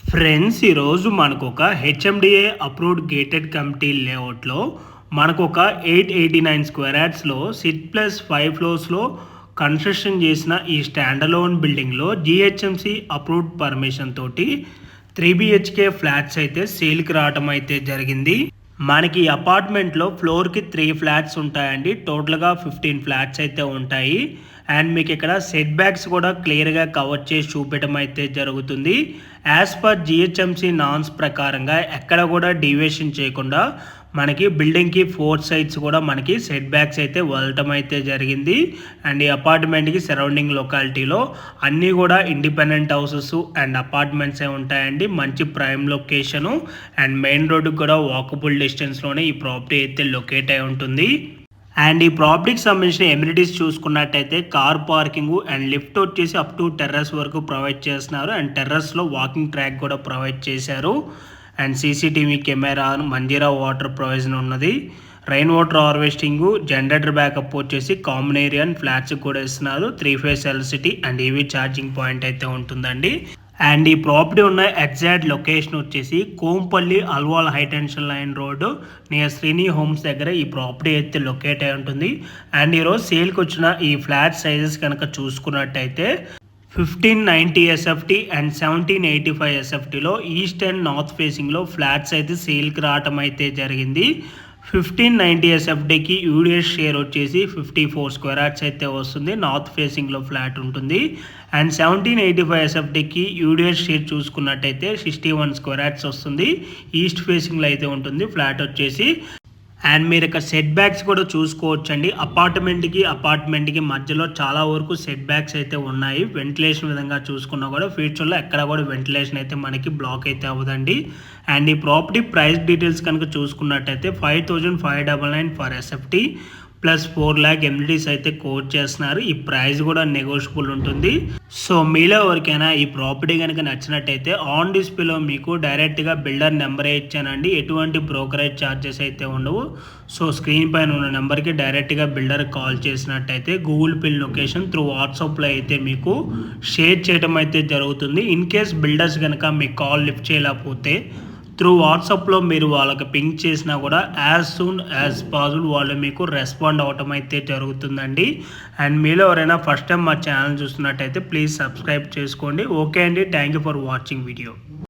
Friends ఈరోజు మనకు ఒక హెచ్ఎండిఏ అప్రూవ్డ్ గేటెడ్ కమిటీ లేఅవుట్లో మనకు ఒక ఎయిట్ ఎయిటీ నైన్ స్క్వేర్ యార్డ్స్లో సిట్ ప్లస్ ఫైవ్ ఫ్లోర్స్లో కన్స్ట్రక్షన్ చేసిన ఈ స్టాండలోన్ బిల్డింగ్లో జిహెచ్ఎంసి అప్రూవ్డ్ పర్మిషన్ తోటి త్రీ బిహెచ్కే ఫ్లాట్స్ అయితే సేల్కి రావటం అయితే జరిగింది. మనకి ఈ అపార్ట్మెంట్లో ఫ్లోర్కి త్రీ ఫ్లాట్స్ ఉంటాయండి. టోటల్గా ఫిఫ్టీన్ ఫ్లాట్స్ అయితే ఉంటాయి. అండ్ మీకు ఇక్కడ సెట్ బ్యాక్స్ కూడా క్లియర్గా కవర్ చేసి చూపించడం అయితే జరుగుతుంది. యాజ్ పర్ జిహెచ్ఎంసి నాన్స్ ప్రకారంగా ఎక్కడ కూడా డీవియేషన్ చేయకుండా మనకి బిల్డింగ్కి ఫోర్ సైడ్స్ కూడా మనకి సెట్ బ్యాక్స్ అయితే వదలటం అయితే జరిగింది. అండ్ ఈ అపార్ట్మెంట్కి సరౌండింగ్ లొకాలిటీలో అన్నీ కూడా ఇండిపెండెంట్ హౌసెస్ అండ్ అపార్ట్మెంట్సే ఉంటాయండి. మంచి ప్రైమ్ లొకేషను అండ్ మెయిన్ రోడ్డుకి కూడా వాకబుల్ డిస్టెన్స్లోనే ఈ ప్రాపర్టీ అయితే లొకేట్ అయి ఉంటుంది. అండ్ ఈ ప్రాపర్టీకి సంబంధించిన ఎమ్యూనిటీస్ చూసుకున్నట్టయితే కార్ పార్కింగ్ అండ్ లిఫ్ట్ వచ్చేసి అప్ టు టెర్రస్ వరకు ప్రొవైడ్ చేస్తున్నారు. అండ్ టెర్రస్లో వాకింగ్ ట్రాక్ కూడా ప్రొవైడ్ చేశారు. And CCTV camera Manjeera water provision ఉన్నది. Rain water harvesting generator backup వచ్చేసి కామన్ ఏరియా అండ్ ఫ్లాట్స్ కూడా ఇస్తున్నారు. Three phase electricity and EV charging point అయితే ఉంటుందండి. అండ్ ఈ ప్రాపర్టీ ఉన్న ఎగ్జాక్ట్ లొకేషన్ వచ్చేసి Kompally Alwal high tension line road near Srini homes దగ్గర ఈ ప్రాపర్టీ అయితే లొకేట్ అయి ఉంటుంది. అండ్ ఈరోజు సేల్కి వచ్చిన ఈ ఫ్లాట్ సైజెస్ కనుక చూసుకున్నట్టయితే fifteen ninety SFT and seventeen eighty five ఎస్ఎఫ్టీలో east and north ఫేసింగ్లో ఫ్లాట్స్ అయితే సేల్కి రావటం అయితే జరిగింది. ఫిఫ్టీన్ నైంటీ ఎస్ఎఫ్డీకి యూడిఎస్ షేర్ వచ్చేసి ఫిఫ్టీ ఫోర్ స్క్వేర్ యార్డ్స్ అయితే వస్తుంది. నార్త్ ఫేసింగ్లో ఫ్లాట్ ఉంటుంది. అండ్ సెవెంటీన్ ఎయిటీ ఫైవ్ ఎస్ఎఫ్డీకి యూడిఎస్ షేర్ చూసుకున్నట్టయితే సిక్స్టీ వన్ స్క్వేర్ యార్డ్స్ వస్తుంది. ఈస్ట్ ఫేసింగ్లో అయితే ఉంటుంది. ఫ్లాట్ వచ్చేసి అండ్ మీరు ఇక్కడ సెట్ బ్యాక్స్ కూడా చూసుకోవచ్చండి. అపార్ట్మెంట్కి అపార్ట్మెంట్కి మధ్యలో చాలా వరకు సెట్ బ్యాక్స్ అయితే ఉన్నాయి. వెంటిలేషన్ విధంగా చూసుకున్నా కూడా ఫ్యూచర్లో ఎక్కడ కూడా వెంటిలేషన్ అయితే మనకి బ్లాక్ అయితే అవ్వదండి. అండ్ ఈ ప్రాపర్టీ ప్రైస్ డీటెయిల్స్ కనుక చూసుకున్నట్టయితే five thousand five double nine per SFT plus four lakh amenities అయితే కోట్ చేస్తున్నారు. ఈ ప్రైస్ కూడా నెగోషియబుల్ ఉంటుంది. సో మీలో ఎవరికైనా ఈ ప్రాపర్టీ కనుక నచ్చినట్టయితే ఆన్ డిస్ప్లేలో మీకు డైరెక్ట్గా బిల్డర్ నెంబరే ఇచ్చానండి. ఎటువంటి బ్రోకరేజ్ ఛార్జెస్ అయితే ఉండవు. సో స్క్రీన్ పైన ఉన్న నెంబర్కి డైరెక్ట్గా బిల్డర్ కాల్ చేసినట్టయితే గూగుల్ పే లొకేషన్ త్రూ వాట్సాప్లో అయితే మీకు షేర్ చేయడం అయితే జరుగుతుంది. ఇన్ కేస్ బిల్డర్స్ కనుక మీ కాల్ లిఫ్ట్ చేయలేకపోతే త్రూ వాట్సాప్లో మీరు వాళ్ళకి పింక్ చేసినా కూడా యాజ్ సూన్ యాజ్ పాసిబుల్ వాళ్ళు మీకు రెస్పాండ్ అవటం అయితే జరుగుతుందండి. అండ్ మీలో ఎవరైనా ఫస్ట్ టైం మా ఛానల్ చూస్తున్నట్టయితే ప్లీజ్ సబ్స్క్రైబ్ చేసుకోండి. ఓకే అండి. Thank you for watching video